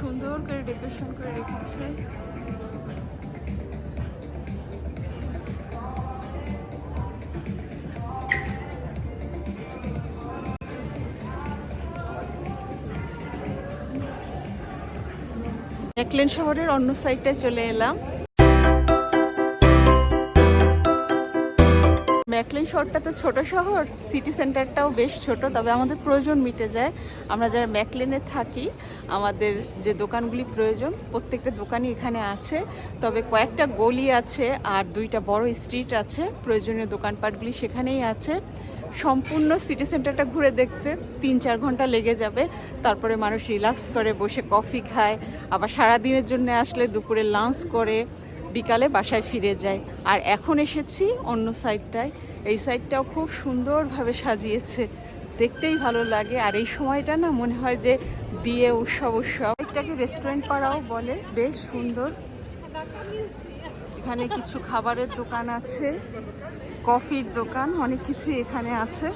সুন্দর করে ডেকোরেশন করে রেখেছে। নেকলেন শহরের অন্য সাইডটায় চলে এলাম। ম্যাকলেন শহরটা তো ছোট শহর, সিটি সেন্টারটাও বেশ ছোট, তবে আমাদের প্রয়োজন মিটে যায়। আমরা যারা ম্যাকলেনে থাকি, আমাদের যে দোকানগুলি প্রয়োজন, প্রত্যেকটা দোকানই এখানে আছে। তবে কয়েকটা গলি আছে আর দুইটা বড় স্ট্রিট আছে। প্রয়োজনীয় দোকানপাটগুলি সেখানেই আছে। সম্পূর্ণ সিটি সেন্টারটা ঘুরে দেখতে তিন চার ঘণ্টা লেগে যাবে। তারপরে মানুষ রিল্যাক্স করে, বসে কফি খায়, আবার সারা দিনের জন্য আসলে দুপুরে লাঞ্চ করে বিকালে বাসায় ফিরে যায়। আর এখন এসেছি অন্য সাইডটায় এই সাইডটাও খুব সুন্দরভাবে সাজিয়েছে। দেখতেই ভালো লাগে। আর এই সময়টা না মনে হয় যে বিয়ে, উৎসব উৎসব। এটাকে রেস্টুরেন্ট পাড়াও বলে। বেশ সুন্দর। এখানে কিছু খাবারের দোকান আছে। কফির দোকান, অনেক কিছু এখানে আছে।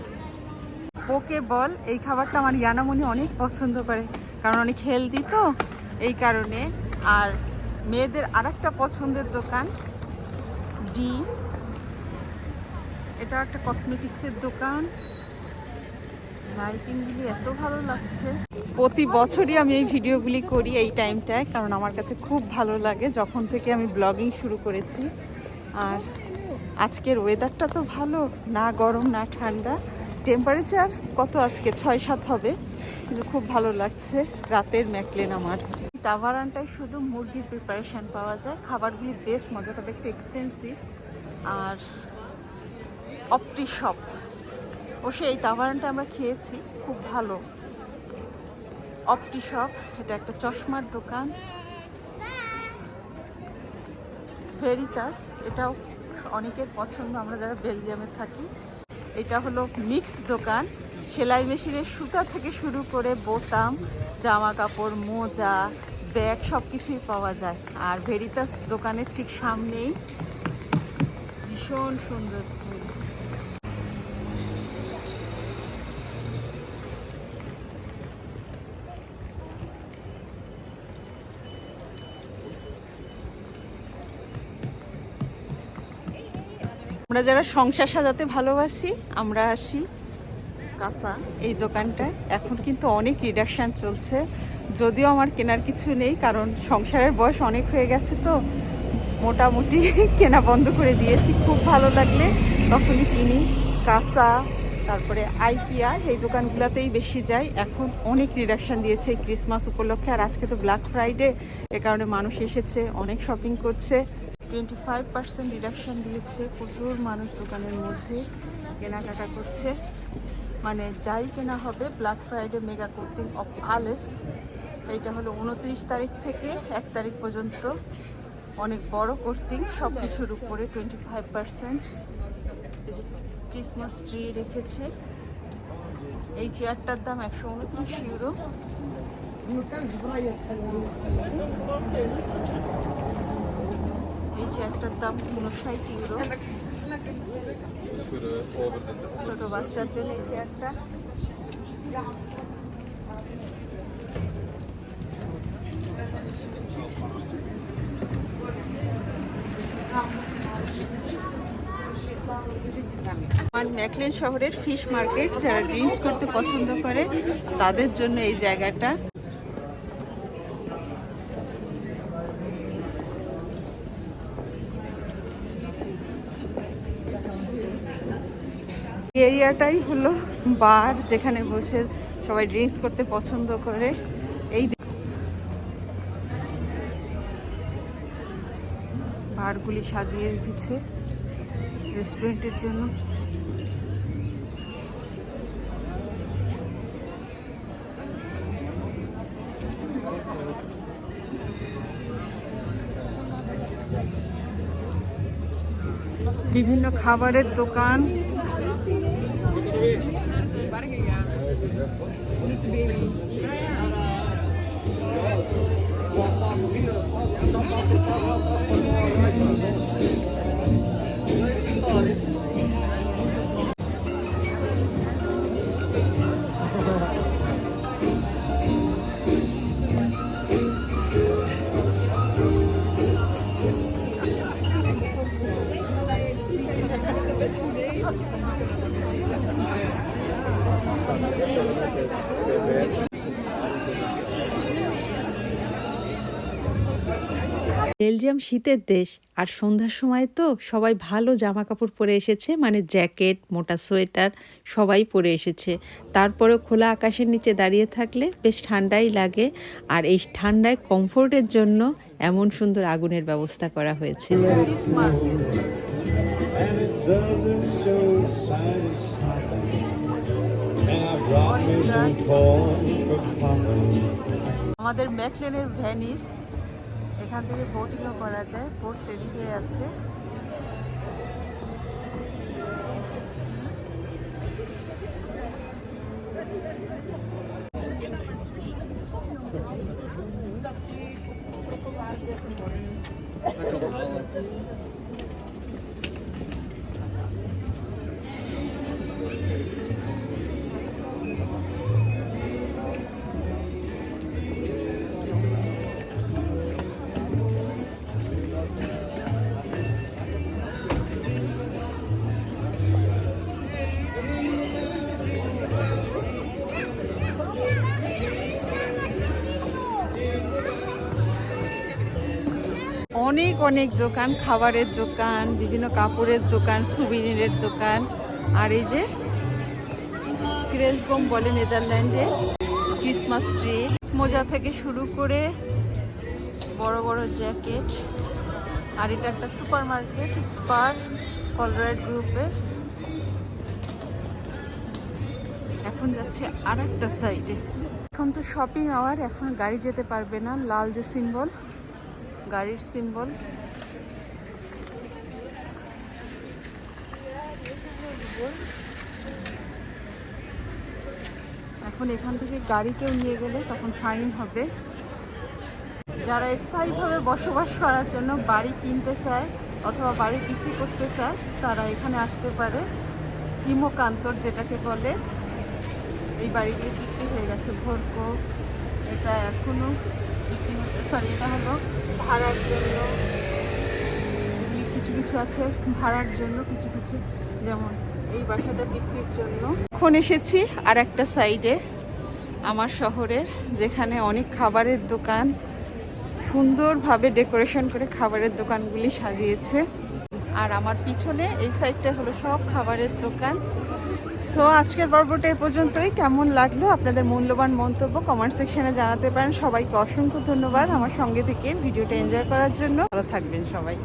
পোকে বল, এই খাবারটা আমার ইয়ানামনি অনেক পছন্দ করে। কারণ অনেক হেলদি তো, এই কারণে। আর মেয়েদের আরেকটা পছন্দের দোকান, ডি। এটা একটা কসমেটিক্সের দোকান। এত ভালো লাগছে। প্রতি বছরই আমি এই ভিডিওগুলি করি এই টাইমটায় কারণ আমার কাছে খুব ভালো লাগে যখন থেকে আমি ব্লগিং শুরু করেছি। আর আজকের ওয়েদারটা তো ভালো, না গরম, না ঠান্ডা। টেম্পারেচার কত আজকে? ছয় সাত হবে। কিন্তু খুব ভালো লাগছে। রাতের ম্যাকলেন আমার। টাভারানটায় শুধু মুরগির প্রিপারেশন পাওয়া যায়। খাবারগুলি বেশ মজা, তবে একটু এক্সপেন্সিভ আর অপটি শপ ও এই তাওয়ারানটা আমরা খেয়েছি। খুব ভালো। অপটি শপ এটা একটা চশমার দোকান। ফেরিতাস এটাও অনেকের পছন্দ। আমরা যারা বেলজিয়ামে থাকি এটা হলো মিক্স দোকান। সেলাই মেশিনের সুতা থেকে শুরু করে বোতাম জামা কাপড় মোজা, ব্যাগ সব কিছুই পাওয়া যায়। আর ভেরিতাস দোকানের ঠিক সামনেই ভীষণ সুন্দর ফুল। আমরা যারা সংসার সাজাতে ভালোবাসি, আমরা আসি। কাঁচা এই দোকানটায়। এখন কিন্তু অনেক রিডাকশান চলছে। যদিও আমার কেনার কিছু নেই, কারণ সংসারের বয়স অনেক হয়ে গেছে তো। মোটামুটি কেনা বন্ধ করে দিয়েছি। খুব ভালো লাগলে তখনই কিনি। কাঁচা, তারপরে আইকিয়া এই দোকানগুলোতেই বেশি যাই। এখন অনেক রিডাকশান দিয়েছে ক্রিসমাস উপলক্ষে। আর আজকে তো ব্ল্যাক ফ্রাইডে এ কারণে মানুষ এসেছে, অনেক শপিং করছে। টোয়েন্টি ফাইভ পার্সেন্ট রিডাকশান দিয়েছে প্রচুর মানুষ দোকানের মধ্যে কেনাকাটা করছে। মানে যাই কেনা হবে black Friday mega coating off আলেস এইটা হলো উনত্রিশ তারিখ থেকে এক তারিখ পর্যন্ত। অনেক বড় কোর্টিং সব কিছুর উপরে টোয়েন্টি ফাইভ পার্সেন্ট এই যে ক্রিসমাস ট্রি রেখেছে। এই চেয়ারটার দাম একশো উনত্রিশ ইউরো চেয়ারটার দাম উনষাট ইউরো ছোট বাচ্চার জন্য এই চেয়ারটা। আমার ম্যাকলেন শহরের ফিশ মার্কেট, যারা ড্রিঙ্কস করতে পছন্দ করে, তাদের জন্য এই জায়গাটা। এরিয়াটাই হলো বার যেখানে বসে সবাই ড্রিঙ্কস করতে পছন্দ করে। এই বারগুলি সাজিয়ে রেখেছে রেস্টুরেন্টের জন্য। বিভিন্ন খাবারের দোকান। বেলজিয়াম শীতের দেশ। আর সন্ধ্যার সময় তো সবাই ভালো জামা কাপড় পরে এসেছে মানে জ্যাকেট, মোটা সোয়েটার সবাই পরে এসেছে। তারপরেও খোলা আকাশের নিচে দাঁড়িয়ে থাকলে বেশ ঠান্ডাই লাগে। আর এই ঠান্ডায় কমফোর্টের জন্য এমন সুন্দর আগুনের ব্যবস্থা করা হয়েছে. আমাদের ম্যাকলেনের ভ্যানিস। এখান থেকে বোটিংও করা যায় বোট রেডি হয়ে আছে। অনেক অনেক দোকান, খাবারের দোকান, বিভিন্ন কাপড়ের দোকান সুবিনিরের দোকান, আর এই যে ক্রেসবম বলে নেদারল্যান্ডে, ক্রিসমাস ট্রি। মোজা থেকে শুরু করে বড় বড় জ্যাকেট, আর এটা একটা সুপার মার্কেট স্পার কলরাইড গ্রুপের এখন যাচ্ছে আর একটা সাইডে। এখন তো শপিং আওয়ার এখন গাড়ি যেতে পারবে না, লাল যে সিম্বল গাড়ির সিম্বল। এখন এখান থেকে গাড়ি কেউ নিয়ে গেলে তখন ফাইন হবে। যারা স্থায়ীভাবে বসবাস করার জন্য বাড়ি কিনতে চায় অথবা বাড়ি বিক্রি করতে চায়, তারা এখানে আসতে পারে। হিমকান্তর যেটাকে বলে, এই বাড়িগুলি বিক্রি হয়ে গেছে। ভোরকো এটা এখনও। বিক্রি হচ্ছে সরি এটা হলো ভাড়ার জন্য কিছু কিছু আছে, ভাড়ার জন্য কিছু কিছু। যেমন এই বাসাটা বিক্রির জন্য। এখন এসেছি আর একটা সাইডে আমার শহরের, যেখানে অনেক খাবারের দোকান সুন্দরভাবে ডেকোরেশন করে খাবারের দোকানগুলি সাজিয়েছে। আর আমার পিছনে এই সাইডটা হলো সব খাবারের দোকান। সো আজকের পর্বটা এ পর্যন্তই। কেমন লাগল আপনাদের মূল্যবান মন্তব্য কমেন্ট সেকশনে জানাতে পারেন। সবাইকে অসংখ্য ধন্যবাদ আমার সঙ্গে থেকে ভিডিওটা এনজয় করার জন্য। ভালো থাকবেন সবাই।